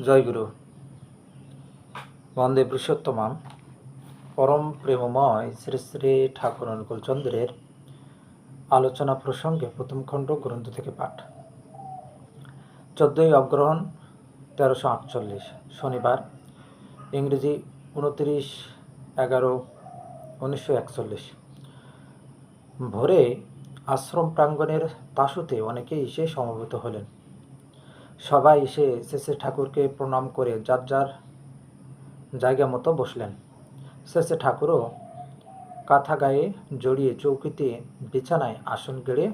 জয়গুরু। বন্দে পুরুষোত্তমাম। পরম প্রেমময় শ্রী শ্রী ঠাকুর অনুকূল চন্দ্রের আলোচনা প্রসঙ্গে প্রথম খণ্ড গ্রন্থ থেকে পাঠ। চোদ্দোই অগ্রহণ, তেরোশো আটচল্লিশ, শনিবার, ইংরেজি উনত্রিশ এগারো, উনিশশো একচল্লিশ। ভোরে আশ্রম প্রাঙ্গণের তাসুতে অনেকেই এসে সমবেত হলেন। সবাই এসে শেষে ঠাকুরকে প্রণাম করে যার যার জায়গা মতো বসলেন। শেষে ঠাকুরও কাঁথা গায়ে জড়িয়ে চৌকিতে বিছানায় আসন গেড়ে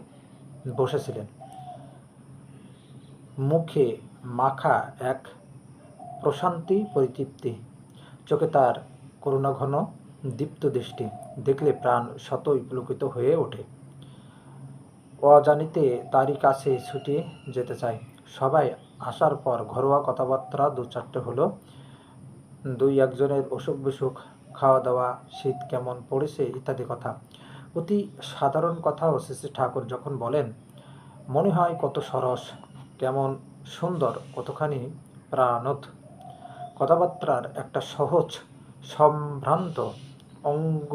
বসেছিলেন। মুখে মাখা এক প্রশান্তি পরিতৃপ্তি, চোখে তার করুণাঘন দীপ্ত দৃষ্টি দেখলে প্রাণ শতই পুলকিত হয়ে ওঠে। অজানিতে তারই কাছে ছুটে যেতে চায়। সবাই আসার পর ঘরোয়া কথাবার্তা দু চারটে হলো। দুই একজনের অসুখ বিসুখ খাওয়া দাওয়া শীত কেমন পড়েছে ইত্যাদি কথা। অতি সাধারণ কথাও শ্রী শ্রী ঠাকুর যখন বলেন, মনে হয় কত সরস, কেমন সুন্দর, কতখানি প্রাণোদ। কথাবার্তার একটা সহজ, সম্ভ্রান্ত অঙ্গ,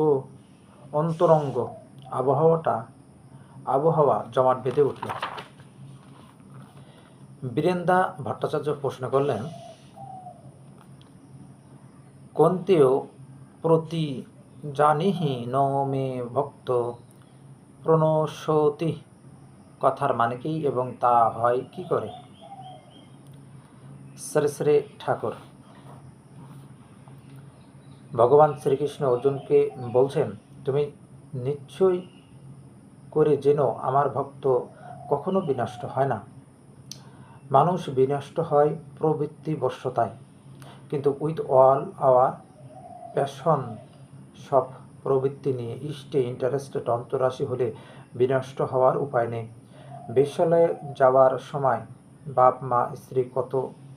অন্তরঙ্গ আবহাওয়াটা, আবহাওয়া জমাট বেঁধে উঠল। বীরেন্দা ভট্টাচার্য প্রশ্ন করলেন, কন্তেও প্রতি জানিহি ন মে ভক্ত, প্রণশতি। কথার মানে কি এবং তা হয় কি করে? শ্রী শ্রী ঠাকুর। ভগবান শ্রীকৃষ্ণ অর্জুনকে বলছেন, তুমি নিশ্চয় করে যেন আমার ভক্ত কখনো বিনষ্ট হয় না। মানুষ বিনষ্ট হয় প্রবৃত্তি বশ্যতায় কিন্তু উইথ অল আওয়ার প্যাশন, সব প্রবৃত্তি নিয়ে ইষ্টে ইন্টারেস্টেড অন্তরাশি হলে বিনষ্ট হওয়ার উপায় নেই। বিশ্বলয়ে যাওয়ার সময় বাপ, মা, স্ত্রী কত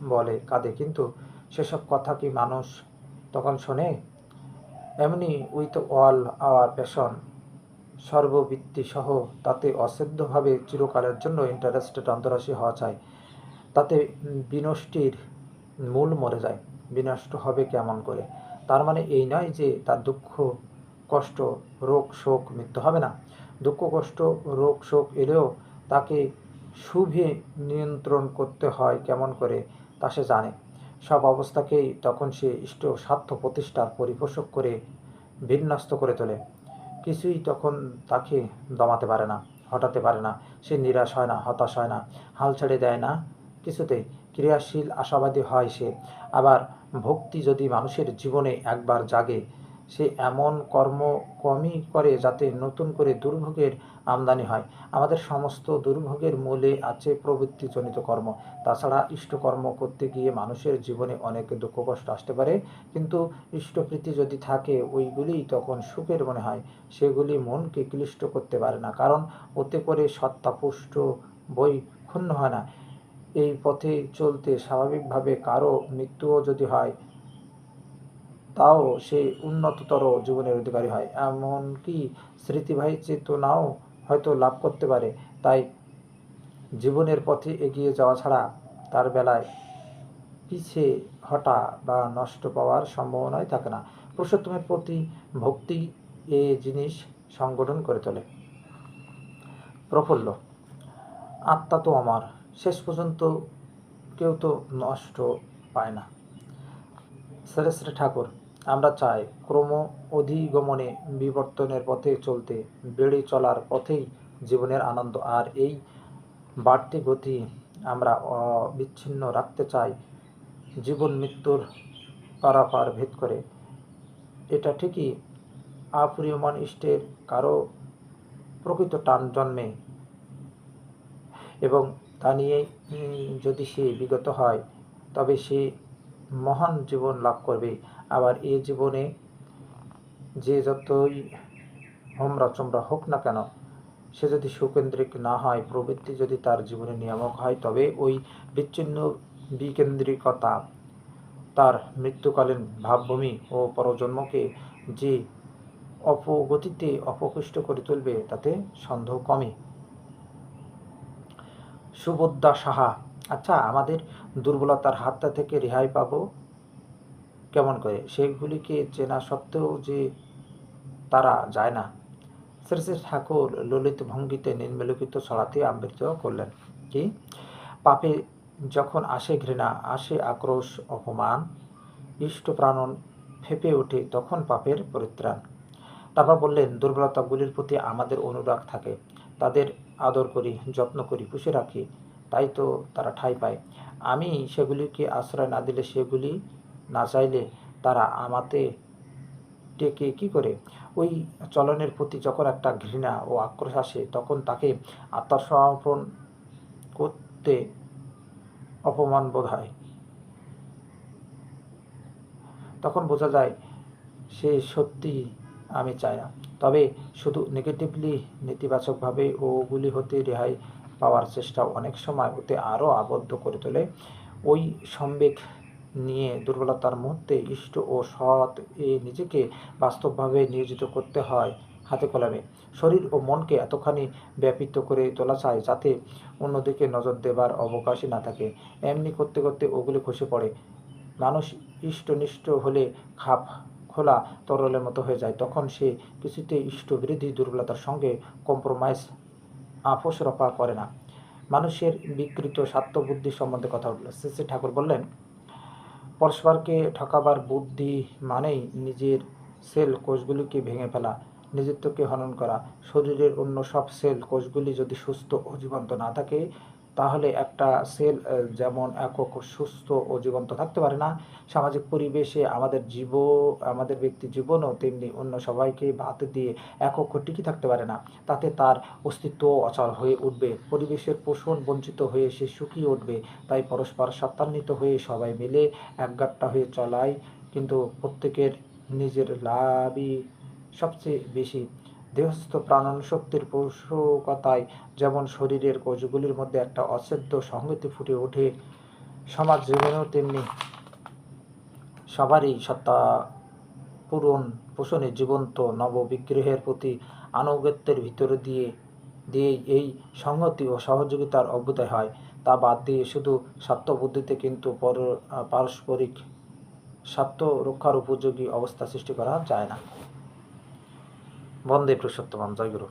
বলে কাঁদে, কিন্তু সেসব কথা কি মানুষ তখন শোনে? এমনি উইথ অল আওয়ার প্যাশন সর্ববৃত্তি সহ তাতে অসিদ্ধভাবে চিরকালের জন্য ইন্টারেস্টেড অন্তরাশি হওয়া চাই। তাতে বিনষ্টির মূল মরে যায়। বিনষ্ট হবে কেমন করে? তার মানে এই নয় যে তার দুঃখ, কষ্ট, রোগ, শোক মৃত্যু হবে না। দুঃখ, কষ্ট, রোগ, শোক এলেও তাকে শুভে নিয়ন্ত্রণ করতে হয় কেমন করে তা সে জানে। সব অবস্থাকেই তখন সে ইষ্ট স্বার্থ প্রতিষ্ঠার পরিপোষক করে বিন্যস্ত করে তোলে। কিছুই তখন তাকে দমাতে পারে না, হটাতে পারে না। সে নিরাশ হয় না, হতাশ হয় না, হাল ছেড়ে দেয় না। কিছুতেই ক্রিয়াশীল, আশাবাদী হয় সে। আবার ভক্তি যদি মানুষের জীবনে একবার জাগে, সে এমন কর্ম কমই করে যাতে নতুন করে দুর্ভোগের আমদানি হয়। আমাদের সমস্ত দুর্ভোগের মূলে আছে প্রবৃত্তিজনিত কর্ম। তাছাড়া ইষ্টকর্ম করতে গিয়ে মানুষের জীবনে অনেক দুঃখ কষ্ট আসতে পারে, কিন্তু ইষ্টপ্রীতি যদি থাকে, ওইগুলিই তখন সুখের মনে হয়। সেগুলি মনকে ক্লিষ্ট করতে পারে না, কারণ ওতে করে সত্তা পুষ্ট বই ক্ষুণ্ণ হয় না। এই পথে চলতে স্বাভাবিকভাবে কারও মৃত্যুও যদি হয়, তাও সে উন্নততর জীবনের অধিকারী হয়। এমনকি স্মৃতিবাহী চেতনাও হয়তো লাভ করতে পারে। তাই জীবনের পথে এগিয়ে যাওয়া ছাড়া তার বেলায় পিছিয়ে হটা বা নষ্ট পাওয়ার সম্ভাবনাই থাকে না। পুরুষোত্তমের প্রতি ভক্তি এ জিনিস সংগঠন করে তোলে। প্রফুল্ল, আত্মা তো আমার। শেষ পর্যন্ত কেউ তো নষ্ট পায় না। শ্রী শ্রী ঠাকুর, আমরা চাই ক্রম অধিগমনে বিবর্তনের পথে চলতে, বেড়ে চলার পথেই জীবনের আনন্দ। আর এই বাড়তি গতি আমরা বিচ্ছিন্ন রাখতে চাই জীবন মৃত্যুর পারাপার ভেদ করে। এটা ঠিকই আপরিয়মান ইষ্টের কারও প্রকৃত টান জন্মে এবং তা নিয়ে যদি সে বিগত হয়, তবে সে মহান জীবন লাভ করবে। আবার এ জীবনে যে যতই হোমরা চমরা হোক না কেন, সে যদি সুকেন্দ্রিক না হয়, প্রবৃত্তি যদি তার জীবনে নিয়ামক হয়, তবে ওই বিচ্ছিন্ন বিকেন্দ্রিকতা তার মৃত্যুকালীন ভাবভূমি ও পরজন্মকে যে অপগতিতে অপকৃষ্ট করে তুলবে, তাতে সন্দেহ কমই সুবোদ্ধা সাহা। আচ্ছা আমাদের দুর্বলতার হাতটা থেকে রেহাই পাবো? কেমন করে? সেগুলিকে চেনা সত্ত্বেও যে তারা যায় না। শ্রী শ্রী ঠাকুর ললিত ভঙ্গিতে নিম্নলিখিত ছড়াতে আবৃত করলেন। কি? পাপে যখন আসে ঘৃণা, আসে আক্রোশ, অপমান, ইষ্ট প্রাণন ফেপে ওঠে, তখন পাপের পরিত্রাণ। তারপর বললেন, দুর্বলতাগুলির প্রতি আমাদের অনুরাগ থাকে। তাদের আদর করি, যত্ন করি, পুষে রাখি, তাই তো তারা ঠাঁই পায়। আমি সেগুলিকে আশ্রয় না দিলে সেগুলি না চাইলে তারা আমাতে টেকে কি করে? ওই চলনের প্রতি যখন একটা ঘৃণা ও আক্রোশ আসে, তখন তাকে আত্মসমর্পণ করতে অপমান বোধ হয়। তখন বোঝা যায় সে সত্যি আমি চাই না। তবে শুধু নেগেটিভলি নেতিবাচকভাবে ওগুলি হতে রেহাই পাওয়ার চেষ্টা অনেক সময় ওতে আরও আবদ্ধ করে তোলে। ওই সম্বেগ নিয়ে দুর্বলতার মুহূর্তে ইষ্ট ও সৎ এ নিজেকে বাস্তবভাবে নিয়োজিত করতে হয় হাতে কলমে। শরীর ও মনকে এতখানি ব্যাপিত করে তোলা চায় যাতে অন্যদিকে নজর দেবার অবকাশই না থাকে। এমনি করতে করতে ওগুলি খসে পড়ে। মানুষ ইষ্টনিষ্ঠ হলে খাপ খোলা তরলের মতো হয়ে যায়। তখন সে কিছুতে ইষ্টবিরোধী দুর্বলতার সঙ্গে কম্প্রোমাইজ আপোষ রফা করে না। মানুষের বিকৃত স্বার্থবুদ্ধি সম্বন্ধে কথা শ্রী শ্রী ঠাকুর বললেন, পরস্পরকে ঠকাবার বুদ্ধি মানেই নিজের সেল কোষগুলিকে ভেঙে ফেলা, নিজেত্বকে হনন করা। শরীরের অন্য সব সেল কোষগুলি যদি সুস্থ ও জীবন্ত না থাকে তাহলে একটা সেল যেমন একক, সুস্থ ও জীবন্ত থাকতে পারে না। সামাজিক পরিবেশে আমাদের জীব, আমাদের ব্যক্তি জীবনও তেমনি অন্য সবাইকে বাদ দিয়ে একক টিকে থাকতে পারে না। তাতে তার অস্তিত্ব অচল হয়ে উঠবে। পরিবেশের পোষণ বঞ্চিত হয়ে সে শুকিয়ে উঠবে। তাই পরস্পর সত্তান্বিত হয়ে সবাই মিলে একগাট্টা হয়ে চলায় কিন্তু প্রত্যেকের নিজের লাভই সবচেয়ে বেশি। দেহস্থ প্রাণন শক্তির পোষকতায় যেমন শরীরের কোষগুলির মধ্যে একটা অচ্ছেদ্য সংগতি ফুটে ওঠে, সমাজ জীবনেও তেমনি সবারই সত্তা পূরণ পোষণে জীবন্ত নববিগ্রহের প্রতি আনুগত্যের ভিতর দিয়ে, দিয়েই এই সংহতি ও সহযোগিতার অভ্যুদয় হয়। তা বাদ দিয়ে শুধু স্বার্থবুদ্ধিতে কিন্তু পর, পারস্পরিক স্বার্থ রক্ষার উপযোগী অবস্থা সৃষ্টি করা যায় না। বন্দে পুরুষোত্তম জয়গুরু